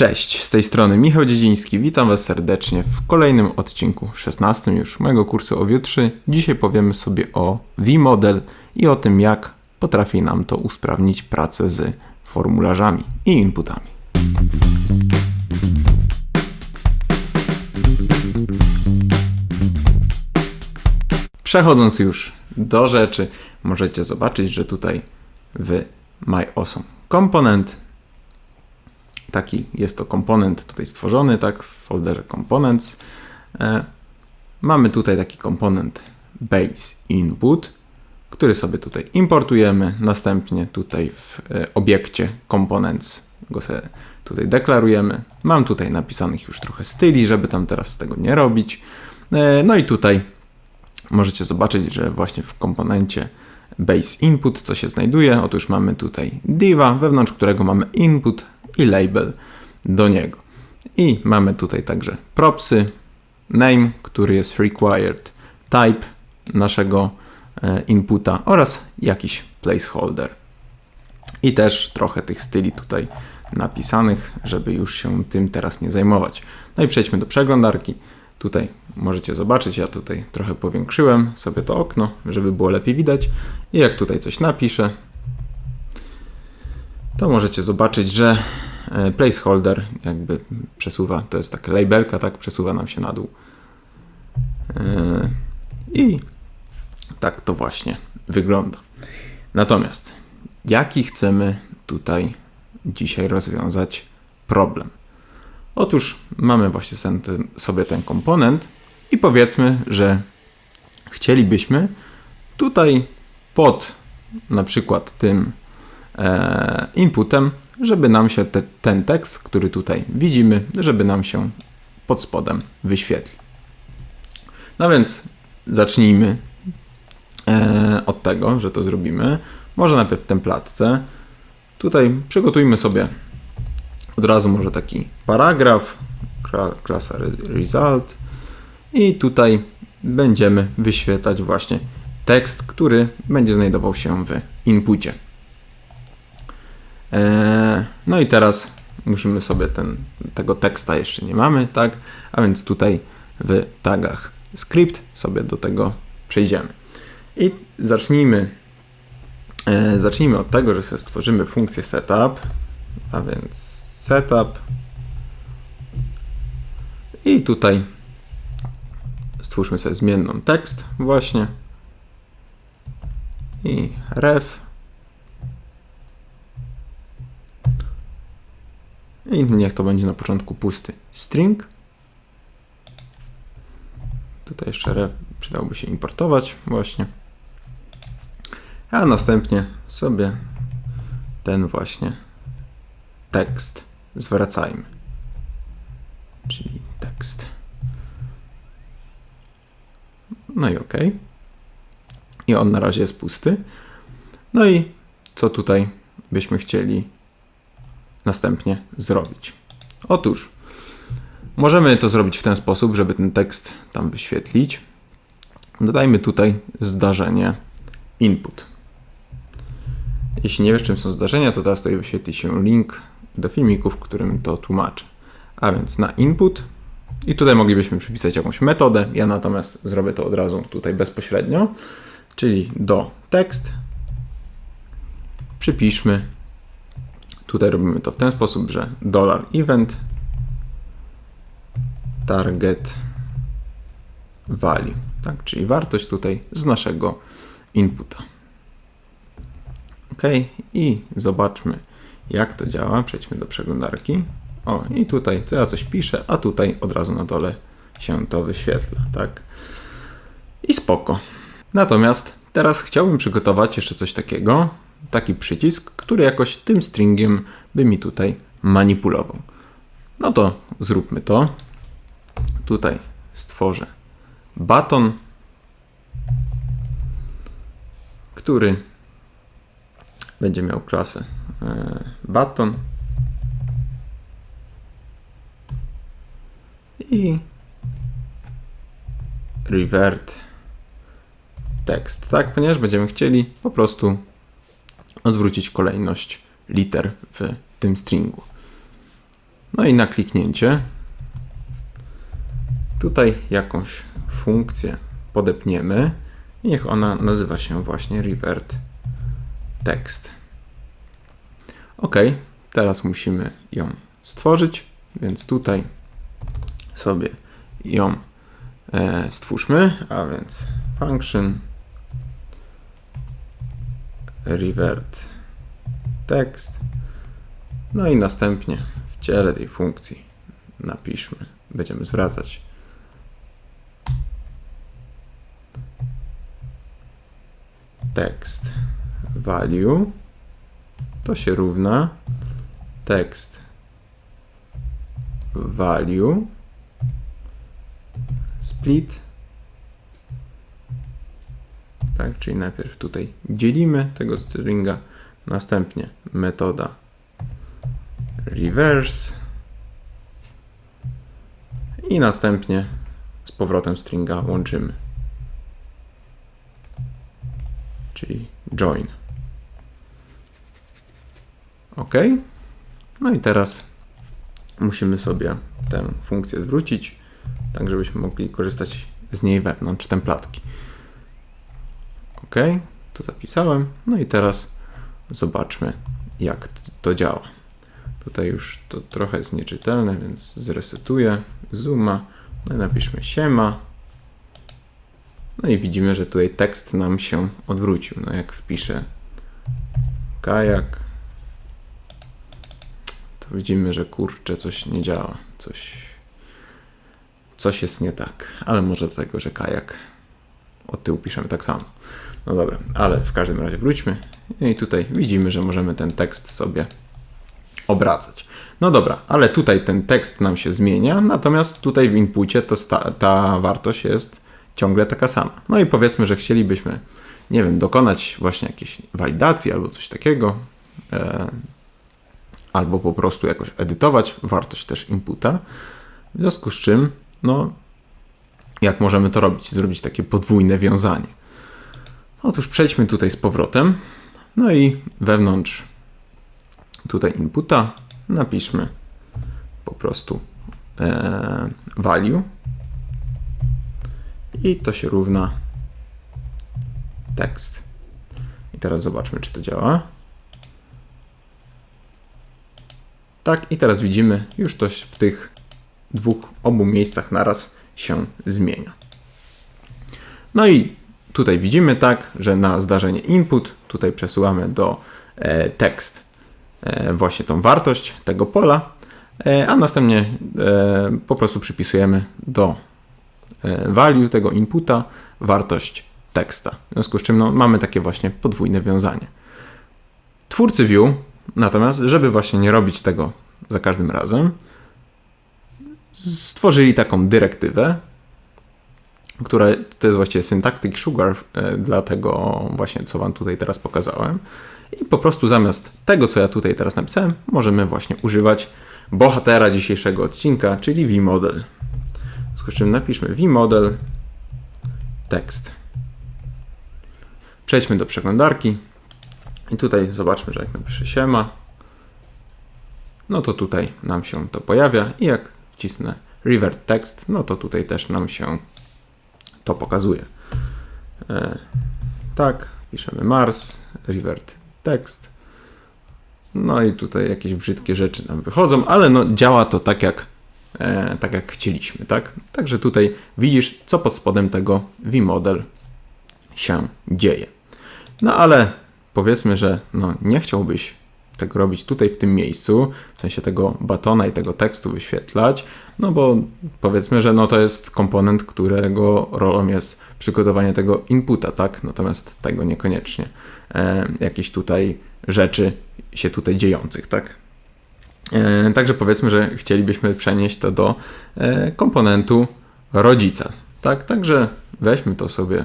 Cześć, z tej strony Michał Dziedziński, witam Was serdecznie w kolejnym odcinku, 16 już mojego kursu o Vue 3. Dzisiaj powiemy sobie o vModel i o tym, jak potrafi nam to usprawnić pracę z formularzami i inputami. Przechodząc już do rzeczy, możecie zobaczyć, że tutaj w MyAwesome Component taki jest to komponent tutaj stworzony, tak, w folderze Components. E, mamy tutaj taki komponent base input, który sobie tutaj importujemy, następnie tutaj w e, obiekcie components go sobie tutaj deklarujemy. Mam tutaj napisanych już trochę styli, żeby tam teraz tego nie robić. E, no i tutaj możecie zobaczyć, że właśnie w komponencie base input co się znajduje. Otóż mamy tutaj diva, wewnątrz którego mamy input i label do niego. I mamy tutaj także propsy, name, który jest required, type naszego e, inputa oraz jakiś placeholder. I też trochę tych styli tutaj napisanych, żeby już się tym teraz nie zajmować. No i przejdźmy do przeglądarki. Tutaj możecie zobaczyć, ja tutaj trochę powiększyłem sobie to okno, żeby było lepiej widać. I jak tutaj coś napiszę, to możecie zobaczyć, że placeholder jakby przesuwa, to jest taka labelka, tak, przesuwa nam się na dół. E, I tak to właśnie wygląda. Natomiast jaki chcemy tutaj dzisiaj rozwiązać problem? Otóż mamy właśnie sobie ten komponent i powiedzmy, że chcielibyśmy tutaj pod na przykład tym e, inputem, żeby nam się te, ten tekst, który tutaj widzimy, żeby nam się pod spodem wyświetlił. No więc zacznijmy e, od tego, że to zrobimy. Może najpierw w templatce. Tutaj przygotujmy sobie od razu może taki paragraf, klasa result i tutaj będziemy wyświetlać właśnie tekst, który będzie znajdował się w inpucie. Eee, no i teraz musimy sobie ten, tego teksta jeszcze nie mamy, tak? A więc tutaj w tagach script sobie do tego przejdziemy. I zacznijmy, e, zacznijmy od tego, że sobie stworzymy funkcję setup, a więc setup i tutaj stwórzmy sobie zmienną tekst właśnie i ref i niech to będzie na początku pusty string. Tutaj jeszcze ref przydałoby się importować właśnie. A następnie sobie ten właśnie tekst zwracajmy. Czyli tekst. No i OK. I on na razie jest pusty. No i co tutaj byśmy chcieli następnie zrobić? Otóż możemy to zrobić w ten sposób, żeby ten tekst tam wyświetlić. Dodajmy tutaj zdarzenie input. Jeśli nie wiesz, czym są zdarzenia, to teraz tutaj wyświetli się link do filmiku, w którym to tłumaczę. A więc na input i tutaj moglibyśmy przypisać jakąś metodę. Ja natomiast zrobię to od razu tutaj bezpośrednio, czyli do tekst przypiszmy. Tutaj robimy to w ten sposób, że dollar $event target value, tak? czyli wartość tutaj z naszego inputa. OK, i zobaczmy, jak to działa. Przejdźmy do przeglądarki. O, i tutaj to ja coś piszę, a tutaj od razu na dole się to wyświetla, tak? I spoko. Natomiast teraz chciałbym przygotować jeszcze coś takiego, taki przycisk, który jakoś tym stringiem by mi tutaj manipulował. No to zróbmy to. Tutaj stworzę baton, który będzie miał klasę e, baton i revert tekst, tak? Ponieważ będziemy chcieli po prostu odwrócić kolejność liter w tym stringu. No i na kliknięcie tutaj jakąś funkcję podepniemy i niech ona nazywa się właśnie revert text. OK, teraz musimy ją stworzyć, więc tutaj sobie ją e, stwórzmy, a więc function revert text. No i następnie w ciele tej funkcji napiszmy, będziemy zwracać text value to się równa text value split tak, czyli najpierw tutaj dzielimy tego stringa, następnie metoda reverse i następnie z powrotem stringa łączymy czyli join. OK. No i teraz musimy sobie tę funkcję zwrócić, tak żebyśmy mogli korzystać z niej wewnątrz templatki. OK, to zapisałem. No i teraz zobaczmy, jak to działa. Tutaj już to trochę jest nieczytelne, więc zresetuję zooma. No i napiszmy siema. No i widzimy, że tutaj tekst nam się odwrócił. No jak wpiszę kajak, to widzimy, że kurczę, coś nie działa. Coś, coś jest nie tak. Ale może dlatego, że kajak od tyłu piszemy tak samo. No dobra, ale w każdym razie wróćmy. I tutaj widzimy, że możemy ten tekst sobie obracać. No dobra, ale tutaj ten tekst nam się zmienia, natomiast tutaj w inpucie sta- ta wartość jest ciągle taka sama. No i powiedzmy, że chcielibyśmy, nie wiem, dokonać właśnie jakiejś walidacji albo coś takiego, e, albo po prostu jakoś edytować wartość też inputa. W związku z czym, no, jak możemy to robić? Zrobić takie podwójne wiązanie. Otóż przejdźmy tutaj z powrotem. No i wewnątrz tutaj inputa napiszmy po prostu e, value i to się równa tekst. I teraz zobaczmy, czy to działa. Tak, i teraz widzimy, już to w tych dwóch, obu miejscach naraz się zmienia. No i tutaj widzimy tak, że na zdarzenie input tutaj przesyłamy do e, tekst e, właśnie tą wartość tego pola, e, a następnie e, po prostu przypisujemy do e, value tego inputa wartość teksta. W związku z czym no, mamy takie właśnie podwójne wiązanie. Twórcy view natomiast, żeby właśnie nie robić tego za każdym razem, stworzyli taką dyrektywę, która to jest właściwie syntactic sugar e, dla tego właśnie, co Wam tutaj teraz pokazałem. I po prostu zamiast tego, co ja tutaj teraz napisałem, możemy właśnie używać bohatera dzisiejszego odcinka, czyli vModel. W związku z czym napiszmy vModel tekst. Przejdźmy do przeglądarki i tutaj zobaczmy, że jak napiszę siema, no to tutaj nam się to pojawia i jak wcisnę revert text, no to tutaj też nam się to pokazuje. E, tak, piszemy Mars, revert text. No i tutaj jakieś brzydkie rzeczy nam wychodzą, ale no działa to tak jak, e, tak jak chcieliśmy, tak? Także tutaj widzisz, co pod spodem tego vModel się dzieje. No ale powiedzmy, że no, nie chciałbyś tego robić tutaj w tym miejscu, w sensie tego batona i tego tekstu wyświetlać, no bo powiedzmy, że no to jest komponent, którego rolą jest przygotowanie tego inputa, tak? Natomiast tego niekoniecznie. E, jakieś tutaj rzeczy się tutaj dziejących, tak? E, także powiedzmy, że chcielibyśmy przenieść to do e, komponentu rodzica, tak? Także weźmy to sobie,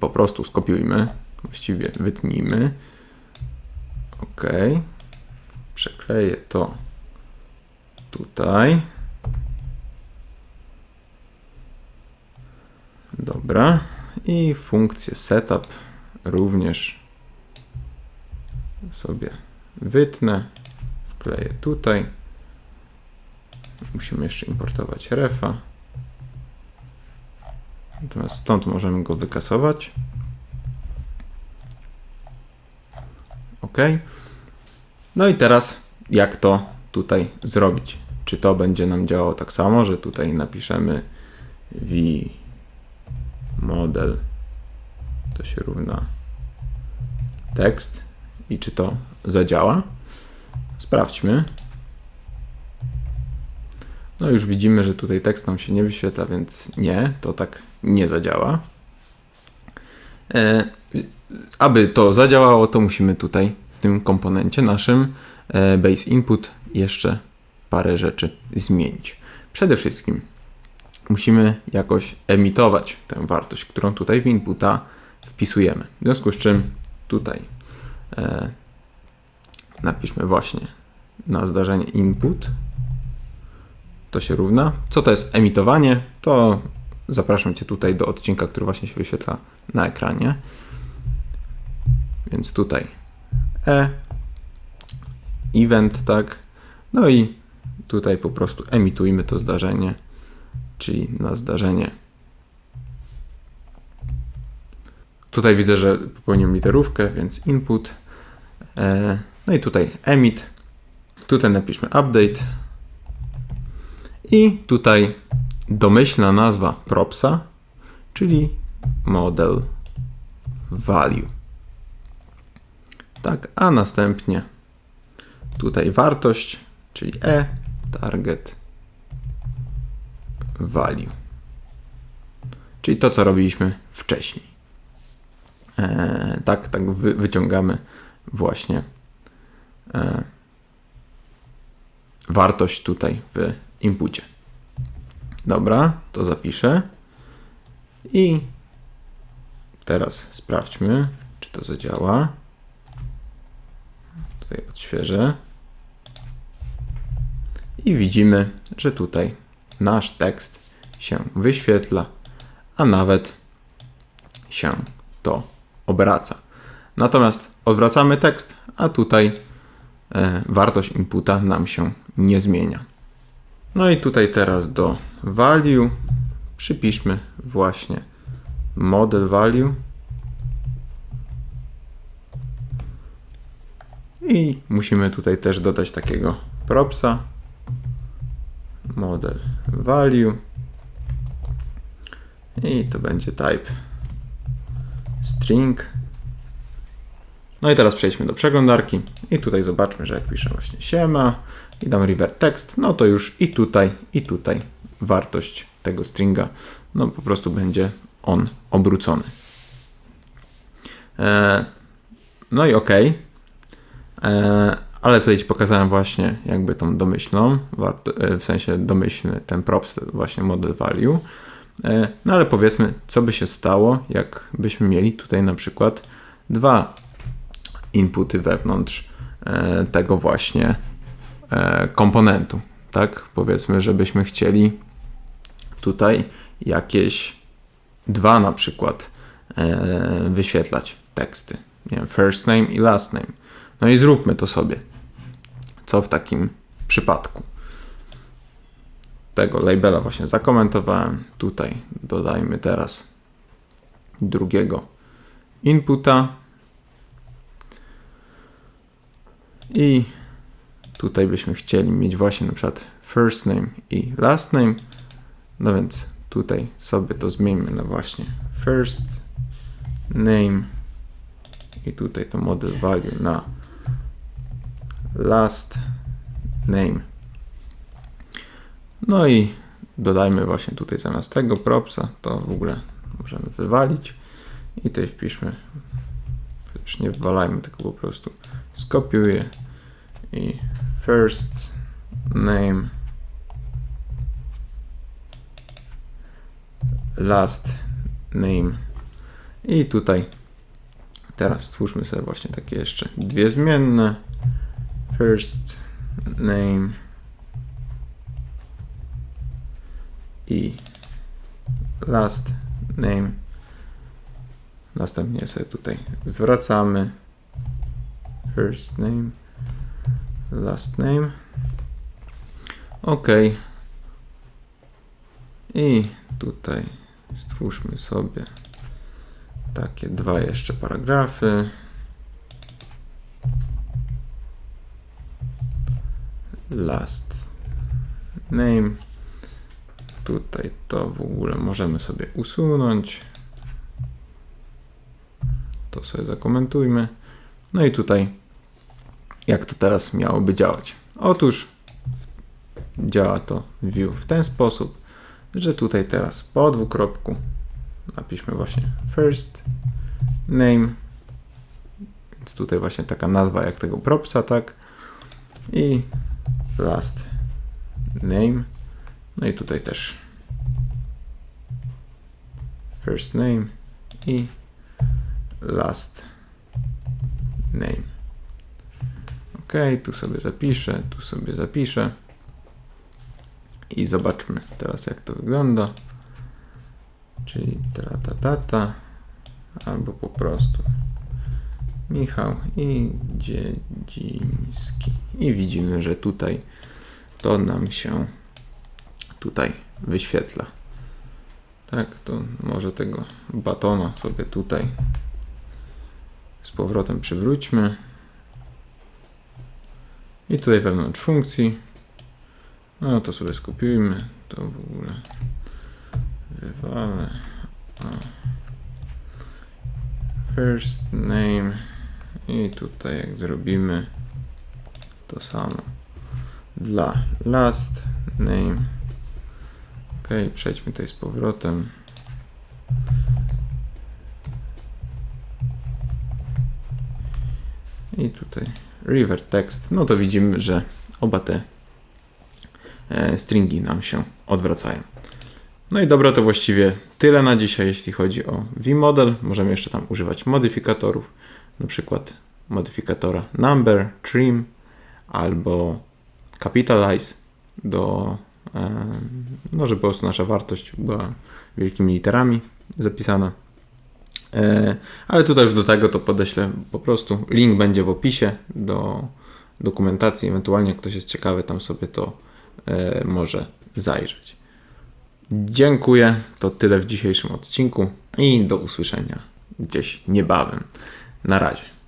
po prostu skopiujmy, właściwie wytnijmy. OK. Przekleję to tutaj. Dobra. I funkcję setup również sobie wytnę. Wkleję tutaj. musimy jeszcze importować refa. Natomiast stąd możemy go wykasować. OK. No i teraz jak to tutaj zrobić? Czy to będzie nam działało tak samo, że tutaj napiszemy v model to się równa tekst i czy to zadziała? Sprawdźmy. No już widzimy, że tutaj tekst nam się nie wyświetla, więc nie, to tak nie zadziała. E, aby to zadziałało, to musimy tutaj tym komponencie naszym e, base input jeszcze parę rzeczy zmienić. Przede wszystkim musimy jakoś emitować tę wartość, którą tutaj w inputa wpisujemy. W związku z czym tutaj e, napiszmy właśnie na zdarzenie input to się równa. Co to jest emitowanie? To zapraszam Cię tutaj do odcinka, który właśnie się wyświetla na ekranie. Więc tutaj e, event, tak. No i tutaj po prostu emitujmy to zdarzenie, czyli na zdarzenie. Tutaj widzę, że popełniłem literówkę, więc input. E, no i tutaj emit. Tutaj napiszmy update. I tutaj domyślna nazwa propsa, czyli model value. Tak, a następnie tutaj wartość, czyli e target value. Czyli to, co robiliśmy wcześniej. E, tak, tak wy, wyciągamy właśnie e, wartość tutaj w inpucie. Dobra, to zapiszę. I teraz sprawdźmy, czy to zadziała. Tutaj odświeżę. I widzimy, że tutaj nasz tekst się wyświetla, a nawet się to obraca. Natomiast odwracamy tekst, a tutaj e, wartość inputa nam się nie zmienia. No i tutaj teraz do value przypiszmy właśnie model value i musimy tutaj też dodać takiego propsa model value i to będzie type string no i teraz przejdźmy do przeglądarki i tutaj zobaczmy, że jak piszę właśnie siema i dam revert text, no to już i tutaj, i tutaj wartość tego stringa, no po prostu będzie on obrócony. E, no i ok. E, ale tutaj Ci pokazałem właśnie jakby tą domyślną, e, w sensie domyślny ten props, właśnie model value. E, no ale powiedzmy, co by się stało, jakbyśmy mieli tutaj na przykład dwa inputy wewnątrz tego właśnie komponentu. Tak, powiedzmy, żebyśmy chcieli tutaj jakieś dwa na przykład wyświetlać teksty. Nie wiem, first name i last name. No i zróbmy to sobie. Co w takim przypadku? Tego labela właśnie zakomentowałem. Tutaj dodajmy teraz drugiego inputa. I tutaj byśmy chcieli mieć właśnie na przykład first name i last name. No więc tutaj sobie to zmieńmy na właśnie first name i tutaj to model value na last name. No i dodajmy właśnie tutaj zamiast tego propsa, to w ogóle możemy wywalić. I tutaj wpiszmy, już nie wywalajmy, tylko po prostu skopiuję. I first name last name. I tutaj teraz stwórzmy sobie właśnie takie jeszcze dwie zmienne first name i last name. Następnie sobie tutaj zwracamy first name, last name. OK. I tutaj stwórzmy sobie takie dwa jeszcze paragrafy. Last name. Tutaj to w ogóle możemy sobie usunąć. To sobie zakomentujmy. No i tutaj, jak to teraz miałoby działać? Otóż działa to view w ten sposób, że tutaj teraz po dwukropku napiszmy właśnie first name. Więc tutaj właśnie taka nazwa jak tego propsa, tak? I last name. No i tutaj też first name i last name. Ok, tu sobie zapiszę, tu sobie zapiszę. I zobaczmy teraz jak to wygląda. Czyli trata data albo po prostu Michał i Dziedziński. I widzimy, że tutaj to nam się tutaj wyświetla. Tak, to może tego batona sobie tutaj z powrotem przywróćmy. I tutaj wewnątrz funkcji. No to sobie skopiujmy. To w ogóle wywalę. O. First name. I tutaj jak zrobimy to samo dla last name. Ok, przejdźmy tutaj z powrotem. I tutaj river text. No to widzimy, że oba te e, stringi nam się odwracają. No i dobra, to właściwie tyle na dzisiaj, jeśli chodzi o vModel. Możemy jeszcze tam używać modyfikatorów, na przykład modyfikatora number, trim albo capitalize do, no żeby po prostu nasza wartość była wielkimi literami zapisana. E, Ale tutaj już do tego to podeślę po prostu. Link będzie w opisie do dokumentacji. Ewentualnie jak ktoś jest ciekawy, tam sobie to e, może zajrzeć. Dziękuję. To tyle w dzisiejszym odcinku i do usłyszenia gdzieś niebawem. Na razie.